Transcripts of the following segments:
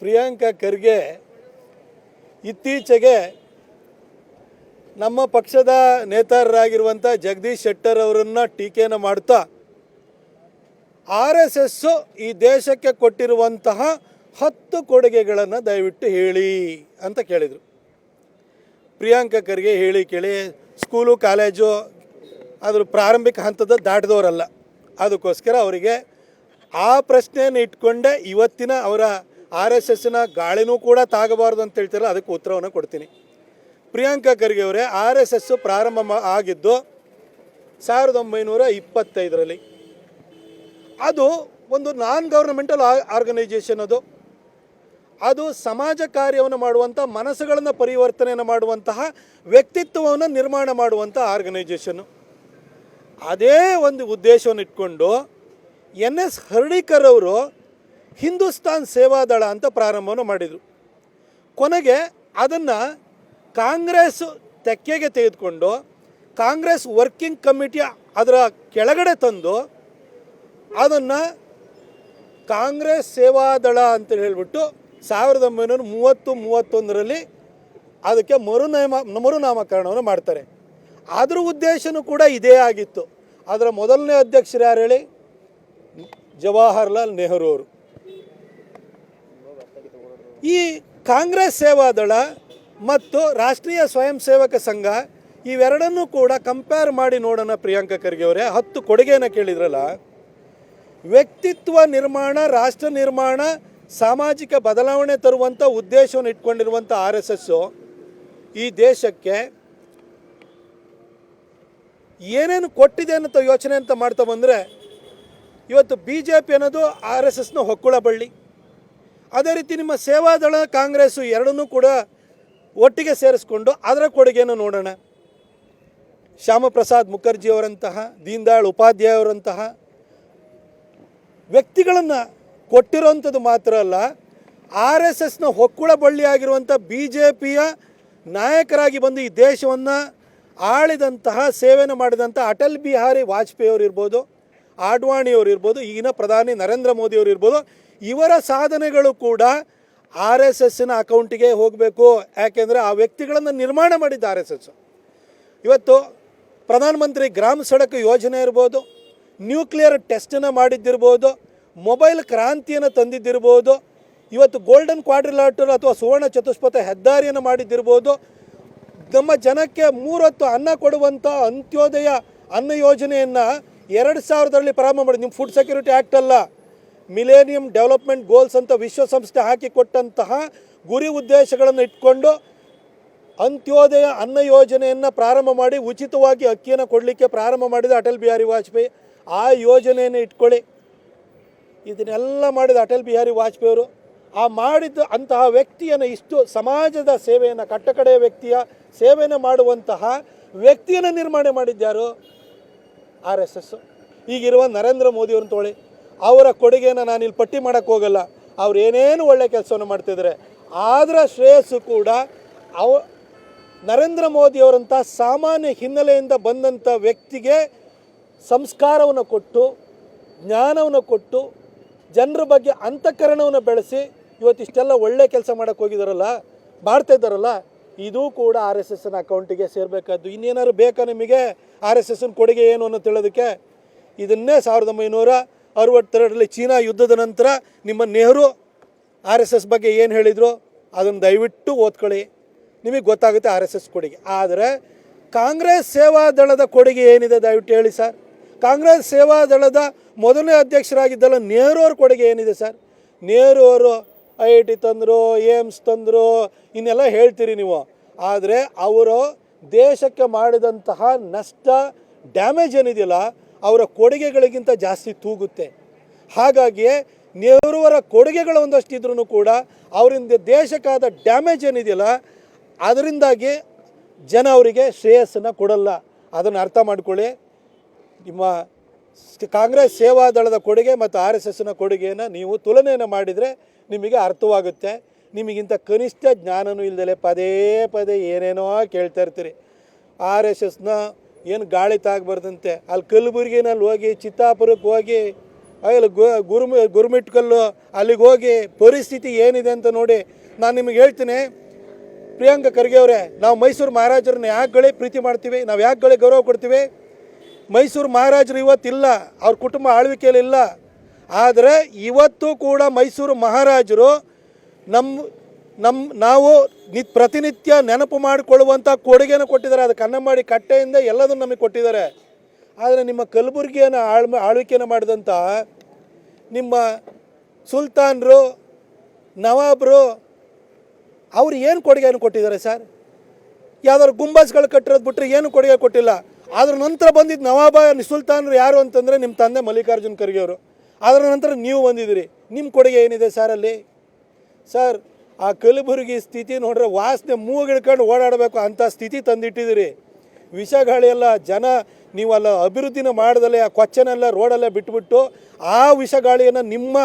ಪ್ರಿಯಾಂಕಾ ಖರ್ಗೆ ಇತ್ತೀಚೆಗೆ ನಮ್ಮ ಪಕ್ಷದ ನೇತಾರರಾಗಿರುವಂಥ ಜಗದೀಶ್ ಶೆಟ್ಟರ್ ಅವರನ್ನು ಟೀಕೆಯನ್ನು ಮಾಡ್ತಾ ಆರ್ ಎಸ್ ಎಸ್ಸು ಈ ದೇಶಕ್ಕೆ ಕೊಟ್ಟಿರುವಂತಹ ಹತ್ತು ಕೊಡುಗೆಗಳನ್ನು ದಯವಿಟ್ಟು ಹೇಳಿ ಅಂತ ಕೇಳಿದರು. ಪ್ರಿಯಾಂಕಾ ಖರ್ಗೆ ಹೇಳಿ ಕೇಳಿ, ಸ್ಕೂಲು, ಕಾಲೇಜು ಅದ್ರ ಪ್ರಾರಂಭಿಕ ಹಂತದ ದಾಟಿದವರಲ್ಲ, ಅದಕ್ಕೋಸ್ಕರ ಅವರಿಗೆ ಆ ಪ್ರಶ್ನೆಯನ್ನು ಇಟ್ಕೊಂಡೇ ಇವತ್ತಿನ ಅವರ ಆರ್ ಎಸ್ ಎಸ್ನ ಗಾಳಿನೂ ಕೂಡ ತಾಗಬಾರ್ದು ಅಂತ ಹೇಳ್ತಿರೋ ಅದಕ್ಕೆ ಉತ್ತರವನ್ನು ಕೊಡ್ತೀನಿ. ಪ್ರಿಯಾಂಕಾ ಖರ್ಗೆ ಅವರೇ ಆರ್ ಎಸ್ ಎಸ್ ಪ್ರಾರಂಭ ಆಗಿದ್ದು ಸಾವಿರದ ಒಂಬೈನೂರ ಇಪ್ಪತ್ತೈದರಲ್ಲಿ. ಅದು ಒಂದು ನಾನ್ ಗೌರ್ಮೆಂಟಲ್ ಆರ್ಗನೈಜೇಷನ್ ಅದು. ಅದು ಸಮಾಜ ಕಾರ್ಯವನ್ನು ಮಾಡುವಂಥ, ಮನಸ್ಸುಗಳನ್ನು ಪರಿವರ್ತನೆಯನ್ನು ಮಾಡುವಂತಹ, ವ್ಯಕ್ತಿತ್ವವನ್ನು ನಿರ್ಮಾಣ ಮಾಡುವಂಥ ಆರ್ಗನೈಜೇಷನ್ನು ಅದೇ ಒಂದು ಉದ್ದೇಶವನ್ನು ಇಟ್ಕೊಂಡು ಎನ್ ಎಸ್ ಹರ್ಡಿಕರ್ ಅವರು ಹಿಂದೂಸ್ತಾನ್ ಸೇವಾದಳ ಅಂತ ಪ್ರಾರಂಭವನ್ನು ಮಾಡಿದರು. ಕೊನೆಗೆ ಅದನ್ನು ಕಾಂಗ್ರೆಸ್ ತೆಕ್ಕೆಗೆ ತೆಗೆದುಕೊಂಡು ಕಾಂಗ್ರೆಸ್ ವರ್ಕಿಂಗ್ ಕಮಿಟಿ ಅದರ ಕೆಳಗಡೆ ತಂದು ಅದನ್ನು ಕಾಂಗ್ರೆಸ್ ಸೇವಾದಳ ಅಂತ ಹೇಳಿಬಿಟ್ಟು ಸಾವಿರದ ಒಂಬೈನೂರ ಮೂವತ್ತು, ಮೂವತ್ತೊಂದರಲ್ಲಿ ಅದಕ್ಕೆ ಮರುನಾಮ, ಮರುನಾಮಕರಣವನ್ನು ಮಾಡ್ತಾರೆ. ಅದರ ಉದ್ದೇಶನೂ ಕೂಡ ಇದೇ ಆಗಿತ್ತು. ಅದರ ಮೊದಲನೇ ಅಧ್ಯಕ್ಷರು ಯಾರು ಹೇಳಿ? ಜವಾಹರ್ಲಾಲ್ ನೆಹರು ಅವರು. ಈ ಕಾಂಗ್ರೆಸ್ ಸೇವಾದಳ ಮತ್ತು ರಾಷ್ಟ್ರೀಯ ಸ್ವಯಂ ಸೇವಕ ಸಂಘ ಇವೆರಡನ್ನೂ ಕೂಡ ಕಂಪೇರ್ ಮಾಡಿ ನೋಡೋಣ ಪ್ರಿಯಾಂಕ ಖರ್ಗೆ ಅವರೇ. ಹತ್ತು ಕೊಡುಗೆನ ಕೇಳಿದ್ರಲ್ಲ. ವ್ಯಕ್ತಿತ್ವ ನಿರ್ಮಾಣ, ರಾಷ್ಟ್ರ ನಿರ್ಮಾಣ, ಸಾಮಾಜಿಕ ಬದಲಾವಣೆ ತರುವಂಥ ಉದ್ದೇಶವನ್ನು ಇಟ್ಕೊಂಡಿರುವಂಥ ಆರ್ ಎಸ್ ಎಸ್ಸು ಈ ದೇಶಕ್ಕೆ ಏನೇನು ಕೊಟ್ಟಿದೆ ಅಂತ ಯೋಚನೆ ಅಂತ ಮಾಡ್ತಾ ಬಂದರೆ ಇವತ್ತು ಬಿ ಜೆ ಪಿ ಅನ್ನೋದು ಆರ್ ಎಸ್ ಎಸ್ನ ಹೊಕ್ಕುಳ ಬಳ್ಳಿ. ಅದೇ ರೀತಿ ನಿಮ್ಮ ಸೇವಾದಳ ಕಾಂಗ್ರೆಸ್ಸು ಎರಡನ್ನೂ ಕೂಡ ಒಟ್ಟಿಗೆ ಸೇರಿಸ್ಕೊಂಡು ಅದರ ಕೊಡುಗೆಯನ್ನು ನೋಡೋಣ. ಶ್ಯಾಮಪ್ರಸಾದ್ ಮುಖರ್ಜಿ ಅವರಂತಹ ದೀನ್ ದಯಾಳ್ ಉಪಾಧ್ಯಾಯ ಅವರಂತಹ ವ್ಯಕ್ತಿಗಳನ್ನು ಕೊಟ್ಟಿರೋಂಥದ್ದು ಮಾತ್ರ ಅಲ್ಲ, ಆರ್ ಎಸ್ ಎಸ್ನ ಹೊಕ್ಕುಳ ಬಳ್ಳಿಯಾಗಿರುವಂಥ ಬಿ ಜೆ ಪಿಯ ನಾಯಕರಾಗಿ ಬಂದು ಈ ದೇಶವನ್ನು ಆಳಿದಂತಹ ಸೇವೆಯನ್ನು ಮಾಡಿದಂಥ ಅಟಲ್ ಬಿಹಾರಿ ವಾಜಪೇಯಿ ಅವರು ಇರ್ಬೋದು. ಆಡ್ವಾಣಿಯವರು ಇರ್ಬೋದು, ಈಗಿನ ಪ್ರಧಾನಿ ನರೇಂದ್ರ ಮೋದಿಯವರು ಇರ್ಬೋದು, ಇವರ ಸಾಧನೆಗಳು ಕೂಡ ಆರ್ ಎಸ್ ಎಸ್ಸಿನ ಅಕೌಂಟಿಗೆ ಹೋಗಬೇಕು. ಯಾಕೆಂದರೆ ಆ ವ್ಯಕ್ತಿಗಳನ್ನು ನಿರ್ಮಾಣ ಮಾಡಿದ್ದ ಆರ್ ಎಸ್ ಎಸ್. ಇವತ್ತು ಪ್ರಧಾನಮಂತ್ರಿ ಗ್ರಾಮ ಸಡಕ್ ಯೋಜನೆ ಇರ್ಬೋದು, ನ್ಯೂಕ್ಲಿಯರ್ ಟೆಸ್ಟನ್ನು ಮಾಡಿದ್ದಿರ್ಬೋದು, ಮೊಬೈಲ್ ಕ್ರಾಂತಿಯನ್ನು ತಂದಿದ್ದಿರ್ಬೋದು, ಇವತ್ತು ಗೋಲ್ಡನ್ ಕ್ವಾಡ್ರಿಲಾಟರ್ ಅಥವಾ ಸುವರ್ಣ ಚತುಷ್ಪಥ ಹೆದ್ದಾರಿಯನ್ನು ಮಾಡಿದ್ದಿರ್ಬೋದು, ನಮ್ಮ ಜನಕ್ಕೆ ಮೂರೊತ್ತು ಅನ್ನ ಕೊಡುವಂಥ ಅಂತ್ಯೋದಯ ಅನ್ನ ಯೋಜನೆಯನ್ನು ಎರಡು ಸಾವಿರದಲ್ಲಿ ಪ್ರಾರಂಭ ಮಾಡಿ ನಿಮ್ಮ ಫುಡ್ ಸೆಕ್ಯೂರಿಟಿ ಆ್ಯಕ್ಟ್ ಅಲ್ಲ ಮಿಲೇನಿಯಂ ಡೆವಲಪ್ಮೆಂಟ್ ಗೋಲ್ಸ್ ಅಂತ ವಿಶ್ವಸಂಸ್ಥೆ ಹಾಕಿಕೊಟ್ಟಂತಹ ಗುರಿ ಉದ್ದೇಶಗಳನ್ನು ಇಟ್ಕೊಂಡು ಅಂತ್ಯೋದಯ ಅನ್ನ ಯೋಜನೆಯನ್ನು ಪ್ರಾರಂಭ ಮಾಡಿ, ಉಚಿತವಾಗಿ ಅಕ್ಕಿಯನ್ನು ಕೊಡಲಿಕ್ಕೆ ಪ್ರಾರಂಭ ಮಾಡಿದ ಅಟಲ್ ಬಿಹಾರಿ ವಾಜಪೇಯಿ, ಆ ಯೋಜನೆಯನ್ನು ಇಟ್ಕೊಳ್ಳಿ. ಇದನ್ನೆಲ್ಲ ಮಾಡಿದ ಅಟಲ್ ಬಿಹಾರಿ ವಾಜಪೇಯಿಯವರು, ಆ ಮಾಡಿದ ಅಂತಹ ವ್ಯಕ್ತಿಯನ್ನು ಇಷ್ಟು ಸಮಾಜದ ಸೇವೆಯನ್ನು, ಕಟ್ಟಕಡೆಯ ವ್ಯಕ್ತಿಯ ಸೇವೆಯನ್ನು ಮಾಡುವಂತಹ ವ್ಯಕ್ತಿಯನ್ನು ನಿರ್ಮಾಣ ಮಾಡಿದ್ಯಾರು ಆರ್ ಎಸ್ ಎಸ್. ಈಗಿರುವ ನರೇಂದ್ರ ಮೋದಿಯವ್ರನ್ನ ತೊಗೊಳ್ಳಿ. ಅವರ ಕೊಡುಗೆಯನ್ನು ನಾನು ಇಲ್ಲಿ ಪಟ್ಟಿ ಮಾಡೋಕ್ಕೆ ಹೋಗಲ್ಲ. ಅವ್ರು ಏನೇನು ಒಳ್ಳೆ ಕೆಲಸವನ್ನು ಮಾಡ್ತಿದ್ದಾರೆ ಆದರ ಶ್ರೇಯಸ್ಸು ಕೂಡ ಅವ ನರೇಂದ್ರ ಮೋದಿಯವರಂಥ ಸಾಮಾನ್ಯ ಹಿನ್ನೆಲೆಯಿಂದ ಬಂದಂಥ ವ್ಯಕ್ತಿಗೆ ಸಂಸ್ಕಾರವನ್ನು ಕೊಟ್ಟು, ಜ್ಞಾನವನ್ನು ಕೊಟ್ಟು, ಜನರ ಬಗ್ಗೆ ಅಂತಃಕರಣವನ್ನು ಬೆಳೆಸಿ ಇವತ್ತಿಷ್ಟೆಲ್ಲ ಒಳ್ಳೆ ಕೆಲಸ ಮಾಡೋಕ್ಕೆ ಹೋಗಿದಾರಲ್ಲ ಮಾಡ್ತಾ ಇದ್ದಾರಲ್ಲ ಇದು ಕೂಡ ಆರ್ ಎಸ್ ಎಸ್ನ ಅಕೌಂಟಿಗೆ ಸೇರಬೇಕಾದ್ದು. ಇನ್ನೇನಾದ್ರು ಬೇಕಾ ನಿಮಗೆ? ಆರ್ ಎಸ್ ಎಸ್ನ ಕೊಡುಗೆ ಏನು ಅನ್ನೋ ತಿಳೋದಕ್ಕೆ ಇದನ್ನೇ ಸಾವಿರದ ಒಂಬೈನೂರ ಅರವತ್ತೆರಡರಲ್ಲಿ ಚೀನಾ ಯುದ್ಧದ ನಂತರ ನಿಮ್ಮ ನೆಹರು ಆರ್ ಎಸ್ ಎಸ್ ಬಗ್ಗೆ ಏನು ಹೇಳಿದರು? ಅದನ್ನು ದಯವಿಟ್ಟು ಓದ್ಕೊಳ್ಳಿ. ನಿಮಗೆ ಗೊತ್ತಾಗುತ್ತೆ ಆರ್ ಎಸ್ ಎಸ್ ಕೊಡುಗೆ. ಆದರೆ ಕಾಂಗ್ರೆಸ್ ಸೇವಾ ದಳದ ಕೊಡುಗೆ ಏನಿದೆ ದಯವಿಟ್ಟು ಹೇಳಿ ಸರ್. ಕಾಂಗ್ರೆಸ್ ಸೇವಾ ದಳದ ಮೊದಲನೇ ಅಧ್ಯಕ್ಷರಾಗಿದ್ದಲ್ಲ ನೆಹರು ಅವ್ರ ಕೊಡುಗೆ ಏನಿದೆ ಸರ್? ನೆಹರು ಅವರು ಐ ಐ ಟಿ ತಂದರು, ಏಮ್ಸ್ ತಂದರು, ಇನ್ನೆಲ್ಲ ಹೇಳ್ತೀರಿ ನೀವು. ಆದರೆ ಅವರು ದೇಶಕ್ಕೆ ಮಾಡಿದಂತಹ ನಷ್ಟ, ಡ್ಯಾಮೇಜ್ ಏನಿದೆಯಲ್ಲ, ಅವರ ಕೊಡುಗೆಗಳಿಗಿಂತ ಜಾಸ್ತಿ ತೂಗುತ್ತೆ. ಹಾಗಾಗಿ ನೆಹರುವರ ಕೊಡುಗೆಗಳು ಒಂದಷ್ಟು ಇದ್ರೂ ಕೂಡ ಅವರಿಂದ ದೇಶಕ್ಕಾದ ಡ್ಯಾಮೇಜ್ ಏನಿದೆಯಲ್ಲ, ಅದರಿಂದಾಗಿ ಜನ ಅವರಿಗೆ ಶ್ರೇಯಸ್ಸನ್ನು ಕೊಡಲ್ಲ. ಅದನ್ನು ಅರ್ಥ ಮಾಡ್ಕೊಳ್ಳಿ. ನಿಮ್ಮ ಕಾಂಗ್ರೆಸ್ ಸೇವಾದಳದ ಕೊಡುಗೆ ಮತ್ತು ಆರ್ ಎಸ್ ಎಸ್ನ ಕೊಡುಗೆಯನ್ನು ನೀವು ತುಲನೆಯನ್ನು ಮಾಡಿದರೆ ನಿಮಗೆ ಅರ್ಥವಾಗುತ್ತೆ. ನಿಮಗಿಂತ ಕನಿಷ್ಠ ಜ್ಞಾನನೂ ಇಲ್ಲದಲೆ ಪದೇ ಪದೇ ಏನೇನೋ ಕೇಳ್ತಾ ಇರ್ತೀರಿ. ಆರ್ ಎಸ್ ಎಸ್ನ ಏನು ಗಾಳಿ ತಾಗಬಾರ್ದಂತೆ. ಅಲ್ಲಿ ಕಲಬುರಗಿನಲ್ಲಿ ಹೋಗಿ, ಚಿತ್ತಾಪುರಕ್ಕೆ ಹೋಗಿ, ಅಲ್ಲಿ ಗುರುಮಿ ಗುರುಮಿಟ್ಕಲ್ಲು ಅಲ್ಲಿಗೆ ಹೋಗಿ ಪರಿಸ್ಥಿತಿ ಏನಿದೆ ಅಂತ ನೋಡಿ ನಾನು ನಿಮಗೆ ಹೇಳ್ತೀನಿ. ಪ್ರಿಯಾಂಕ ಖರ್ಗೆ ಅವರೇ, ನಾವು ಮೈಸೂರು ಮಹಾರಾಜರನ್ನ ಯಾಕೆ ಪ್ರೀತಿ ಮಾಡ್ತೀವಿ, ನಾವು ಯಾಕೆ ಗೌರವ ಕೊಡ್ತೀವಿ? ಮೈಸೂರು ಮಹಾರಾಜರು ಇವತ್ತಿಲ್ಲ, ಅವ್ರ ಕುಟುಂಬ ಆಳ್ವಿಕೆಯಲ್ಲಿ ಇಲ್ಲ. ಆದರೆ ಇವತ್ತು ಕೂಡ ಮೈಸೂರು ಮಹಾರಾಜರು ನಮ್ಮ ನಮ್ಮ ನಾವು ನಿ, ಪ್ರತಿನಿತ್ಯ ನೆನಪು ಮಾಡಿಕೊಳ್ಳುವಂಥ ಕೊಡುಗೆನ ಕೊಟ್ಟಿದ್ದಾರೆ. ಅದು ಕನ್ನಂಬಾಡಿ ಕಟ್ಟೆಯಿಂದ ಎಲ್ಲದನ್ನು ನಮಗೆ ಕೊಟ್ಟಿದ್ದಾರೆ. ಆದರೆ ನಿಮ್ಮ ಕಲಬುರಗಿಯನ್ನು ಆಳ್ ಆಳ್ವಿಕೆಯನ್ನು ಮಾಡಿದಂಥ ನಿಮ್ಮ ಸುಲ್ತಾನರು, ನವಾಬರು, ಅವ್ರು ಏನು ಕೊಡುಗೆಯನ್ನು ಕೊಟ್ಟಿದ್ದಾರೆ ಸರ್? ಯಾವ್ದಾದ್ರು ಗುಂಬಸ್ಗಳು ಕಟ್ಟಿರೋದು ಬಿಟ್ಟರೆ ಏನು ಕೊಡುಗೆ ಕೊಟ್ಟಿಲ್ಲ? ಅದ್ರ ನಂತರ ಬಂದಿದ್ದು ನವಾಬ ಸುಲ್ತಾನರು ಯಾರು ಅಂತಂದರೆ ನಿಮ್ಮ ತಂದೆ ಮಲ್ಲಿಕಾರ್ಜುನ್ ಖರ್ಗೆ ಅವರು. ಅದರ ನಂತರ ನೀವು ಬಂದಿದ್ದೀರಿ. ನಿಮ್ಮ ಕೊಡುಗೆ ಏನಿದೆ ಸರ್ ಅಲ್ಲಿ? ಸರ್, ಆ ಕಲಬುರಗಿ ಸ್ಥಿತಿ ನೋಡ್ರೆ ವಾಸನೆ ಮೂಗಿಡ್ಕೊಂಡು ಓಡಾಡಬೇಕು ಅಂಥ ಸ್ಥಿತಿ ತಂದಿಟ್ಟಿದ್ದೀರಿ. ವಿಷಗಾಳಿಯೆಲ್ಲ ಜನ ಅಲ್ಲ ಅಭಿವೃದ್ಧಿನ ಮಾಡ್ದಲೆ ಆ ಕೊಚ್ಚನೆಲ್ಲ ರೋಡಲ್ಲೇ ಬಿಟ್ಬಿಟ್ಟು ಆ ವಿಷಗಾಳಿಯನ್ನು ನಿಮ್ಮ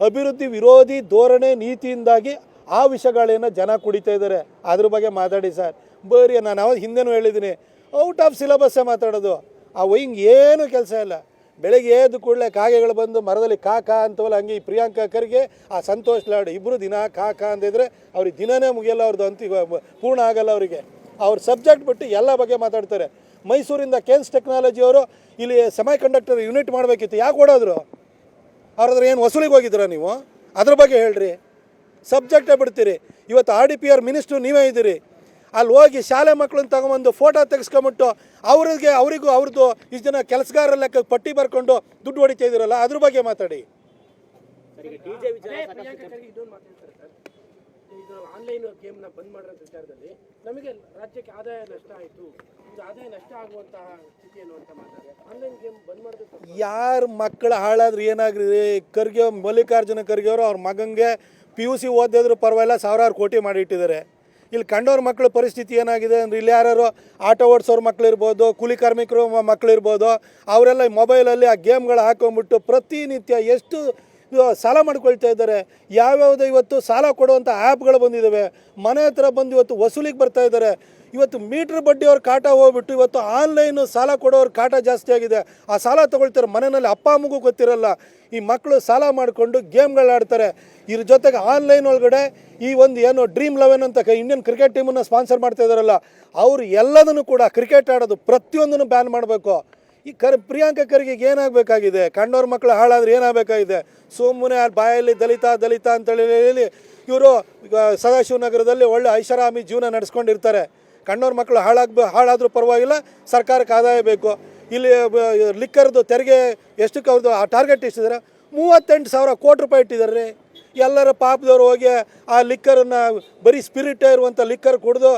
ಅಭಿವೃದ್ಧಿ ವಿರೋಧಿ ಧೋರಣೆ ನೀತಿಯಿಂದಾಗಿ ಆ ವಿಷಗಾಳಿಯನ್ನು ಜನ ಕುಡಿತಾ ಇದ್ದಾರೆ. ಅದ್ರ ಬಗ್ಗೆ ಮಾತಾಡಿ ಸರ್. ಬರೀ ನಾನು ಅವಾಗ ಹಿಂದೆನೂ ಹೇಳಿದ್ದೀನಿ. ಔಟ್ ಆಫ್ ಸಿಲೆಬಸ್ಸೇ ಮಾತಾಡೋದು. ಆ ವೈಂಗ್ ಏನೂ ಕೆಲಸ ಇಲ್ಲ. ಬೆಳಗ್ಗೆ ಎದ್ದು ಕೂಡಲೇ ಕಾಗೆಗಳು ಬಂದು ಮರದಲ್ಲಿ ಕಾ ಕಾ ಅಂತವಲ್ಲ ಹಂಗೆ ಈ ಪ್ರಿಯಾಂಕಾ ಖರ್ಗೆ, ಆ ಸಂತೋಷ್ ಲಾಡ್ ಇಬ್ಬರು ದಿನ ಕಾ ಕಾ ಅಂದಿದ್ರೆ ಅವ್ರಿಗೆ ದಿನನೇ ಮುಗಿಯಲ್ಲ ಅವ್ರದ್ದು ಅಂತ ಪೂರ್ಣ ಆಗಲ್ಲ ಅವರಿಗೆ. ಅವ್ರ ಸಬ್ಜೆಕ್ಟ್ ಬಿಟ್ಟು ಎಲ್ಲ ಬಗ್ಗೆ ಮಾತಾಡ್ತಾರೆ. ಮೈಸೂರಿಂದ ಕೇನ್ಸ್ ಟೆಕ್ನಾಲಜಿ ಅವರು ಇಲ್ಲಿ ಸೆಮೈ ಕಂಡಕ್ಟರ್ ಯೂನಿಟ್ ಮಾಡಬೇಕಿತ್ತು. ಯಾಕೆ ಓಡೋದ್ರು? ಅವ್ರದ್ರ ಏನು ವಸೂಲಿಗೆ ಹೋಗಿದ್ದೀರಾ ನೀವು? ಅದ್ರ ಬಗ್ಗೆ ಹೇಳ್ರಿ. ಸಬ್ಜೆಕ್ಟೇ ಬಿಡ್ತೀರಿ. ಇವತ್ತು R D P R minister ನೀವೇ ಇದ್ದೀರಿ. ಅಲ್ಲಿ ಹೋಗಿ ಶಾಲೆ ಮಕ್ಕಳನ್ನ ತಗೊಂಬಂದು ಫೋಟೋ ತೆಗೆಸ್ಕೊಂಬಿಟ್ಟು ಅವ್ರಿಗೆ ಅವರಿಗೂ ಅವ್ರದ್ದು ಇಷ್ಟು ಜನ ಕೆಲಸಗಾರರ ಲೆಕ್ಕ ಪಟ್ಟಿ ಬರ್ಕೊಂಡು ದುಡ್ಡು ಹೊಡಿತಾ ಇದ್ದೀರಲ್ಲ ಅದ್ರ ಬಗ್ಗೆ ಮಾತಾಡಿ. ಆನ್ಲೈನ್ ಗೇಮ್ನ ಬಂದ್ ಮಾಡಿರೋ ವಿಚಾರದಲ್ಲಿ ನಮಗೆ ರಾಜ್ಯಕ್ಕೆ ಆದಾಯ ನಷ್ಟ ಆಯಿತು. ಆದಾಯ ನಷ್ಟ ಆಗುವಂತಹ ಸ್ಥಿತಿ ಅನ್ನುವಂತ ಮಾತಾಡಿದೆ ಆನ್ಲೈನ್ ಗೇಮ್ ಬಂದ್ ಮಾಡಿದ್ರೆ. ಯಾರ ಮಕ್ಕಳು ಹಾಳಾದ್ರೆ ಏನಾಗ್ರಿ? ಖರ್ಗೆ ಮಲ್ಲಿಕಾರ್ಜುನ ಖರ್ಗೆ ಅವರು ಅವ್ರ ಮಗಂಗೆ ಪಿ ಯು ಸಿ ಓದಿದ್ರು ಪರವಾಗಿಲ್ಲ ಸಾವಿರಾರು ಕೋಟಿ ಮಾಡಿಟ್ಟಿದ್ದಾರೆ ಇಲ್ಲಿ ಕಂಡವ್ರ ಮಕ್ಕಳ ಪರಿಸ್ಥಿತಿ ಏನಾಗಿದೆ ಅಂದ್ರೆ ಇಲ್ಲಿ ಯಾರು ಆಟೋ ಓಡಿಸೋರ ಮಕ್ಕಳಿರ್ಬೋದು ಕೂಲಿ ಕಾರ್ಮಿಕರು ಮಕ್ಕಳು ಮಕ್ಳು ಇರ್ಬೋದು ಅವರೆಲ್ಲ ಈ ಮೊಬೈಲಲ್ಲಿ ಆ ಗೇಮ್ಗಳು ಹಾಕೊಂಡ್ಬಿಟ್ಟು ಪ್ರತಿನಿತ್ಯ ಎಷ್ಟು ಸಾಲ ಮಾಡ್ಕೊಳ್ತಾ ಇದ್ದಾರೆ, ಯಾವ್ಯಾವುದೋ ಇವತ್ತು ಸಾಲ ಕೊಡುವಂಥ ಆ್ಯಪ್ಗಳು ಬಂದಿದ್ದಾವೆ ಮನೆ ಹತ್ರ ಬಂದು ಇವತ್ತು ವಸೂಲಿಗೆ ಬರ್ತಾ ಇದ್ದಾರೆ ಇವತ್ತು ಮೀಟ್ರ್ ಬಡ್ಡಿಯವ್ರ ಕಾಟ ಹೋಗ್ಬಿಟ್ಟು ಇವತ್ತು ಆನ್ಲೈನ್ ಸಾಲ ಕೊಡೋರ ಕಾಟ ಜಾಸ್ತಿ ಆಗಿದೆ. ಆ ಸಾಲ ತೊಗೊಳ್ತಾರೆ ಮನೆಯಲ್ಲಿ ಅಪ್ಪ, ಅಮ್ಮಗೂ ಗೊತ್ತಿರಲ್ಲ. ಈ ಮಕ್ಕಳು ಸಾಲ ಮಾಡಿಕೊಂಡು ಗೇಮ್ಗಳಾಡ್ತಾರೆ ಇದ್ರ ಜೊತೆಗೆ ಆನ್ಲೈನ್ ಒಳಗಡೆ ಈ ಒಂದು ಏನು ಡ್ರೀಮ್ ಲೆವೆನ್ ಅಂತ ಇಂಡಿಯನ್ ಕ್ರಿಕೆಟ್ ಟೀಮನ್ನು ಸ್ಪಾನ್ಸರ್ ಮಾಡ್ತಾ ಇದಾರಲ್ಲ ಅವರು ಎಲ್ಲದನ್ನು ಕೂಡ ಕ್ರಿಕೆಟ್ ಆಡೋದು ಪ್ರತಿಯೊಂದನ್ನು ಬ್ಯಾನ್ ಮಾಡಬೇಕು. ಈ ಕರ್, ಪ್ರಿಯಾಂಕಾ ಖರ್ಗೆ ಏನಾಗಬೇಕಾಗಿದೆ? ಕಣ್ಣವ್ರ ಮಕ್ಕಳು ಹಾಳಾದ್ರೆ ಏನಾಗಬೇಕಾಗಿದೆ? ಸುಮ್ಮನೆ ಬಾಯಲ್ಲಿ ದಲಿತ ದಲಿತ ಅಂತೇಳಿ ಹೇಳಿ, ಇವರು ಸದಾಶಿವನಗರದಲ್ಲಿ ಒಳ್ಳೆ ಐಷಾರಾಮಿ ಜೀವನ ನಡೆಸ್ಕೊಂಡಿರ್ತಾರೆ. ಕಣ್ಣವ್ರ ಮಕ್ಕಳು ಹಾಳಾಗ ಹಾಳಾದರೂ ಪರವಾಗಿಲ್ಲ, ಸರ್ಕಾರಕ್ಕೆ ಆದಾಯ ಬೇಕು. ಇಲ್ಲಿ ಲಿಕ್ಕರ್ದು ತೆರಿಗೆ ಎಷ್ಟಕ್ಕೆ ಅವ್ರದ್ದು ಆ ಟಾರ್ಗೆಟ್ ಇಷ್ಟಿದ್ದಾರೆ ಮೂವತ್ತೆಂಟು ಸಾವಿರ ಕೋಟಿ ರೂಪಾಯಿ ಇಟ್ಟಿದ್ದಾರೆ ರೀ. ಎಲ್ಲರ ಪಾಪದವ್ರು ಹೋಗಿ ಆ ಲಿಕ್ಕರನ್ನು ಬರೀ ಸ್ಪಿರಿಟೇ ಇರುವಂಥ ಲಿಕ್ಕರ್ ಕುಡಿದು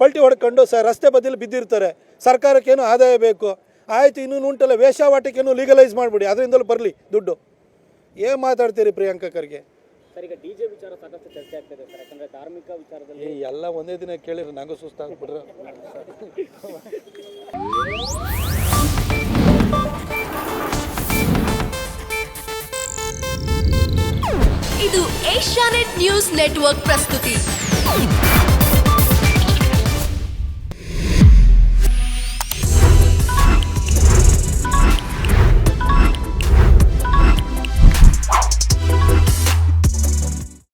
ಪಲ್ಟಿ ಹೊಡ್ಕೊಂಡು ಸ, ರಸ್ತೆ ಬದಿಲಿ ಬಿದ್ದಿರ್ತಾರೆ. ಸರ್ಕಾರಕ್ಕೇನು ಆದಾಯ ಬೇಕು? ಆಯಿತು, ಇನ್ನೂ ಉಂಟಲ್ಲ ವೇಷಾವಾಟಿಕೇನು ಲೀಗಲೈಸ್ ಮಾಡಿಬಿಡಿ. ಅದರಿಂದಲೂ ಬರಲಿ ದುಡ್ಡು. ಏನು ಮಾತಾಡ್ತೀರಿ ಪ್ರಿಯಾಂಕಾ ಖರ್ಗೆ? ಸರ್ ಈಗ ಡಿಜೆ ವಿಚಾರ ಸಾಕಷ್ಟು ಚರ್ಚೆ ಆಗ್ತಿದೆ ಸರ್ ಯಾಕಂದ್ರೆ ಧಾರ್ಮಿಕ ವಿಚಾರದಲ್ಲಿ ಎಲ್ಲ ಒಂದೇ ದಿನ ಕೇಳಿದ್ರೆ ನಂಗೂ ಸುಸ್ತಾಗ್ಬಿಟ್ರೆ. ಇದು ಏಷ್ಯಾನೆಟ್ ನ್ಯೂಸ್ ನೆಟ್ವರ್ಕ್ ಪ್ರಸ್ತುತಿ.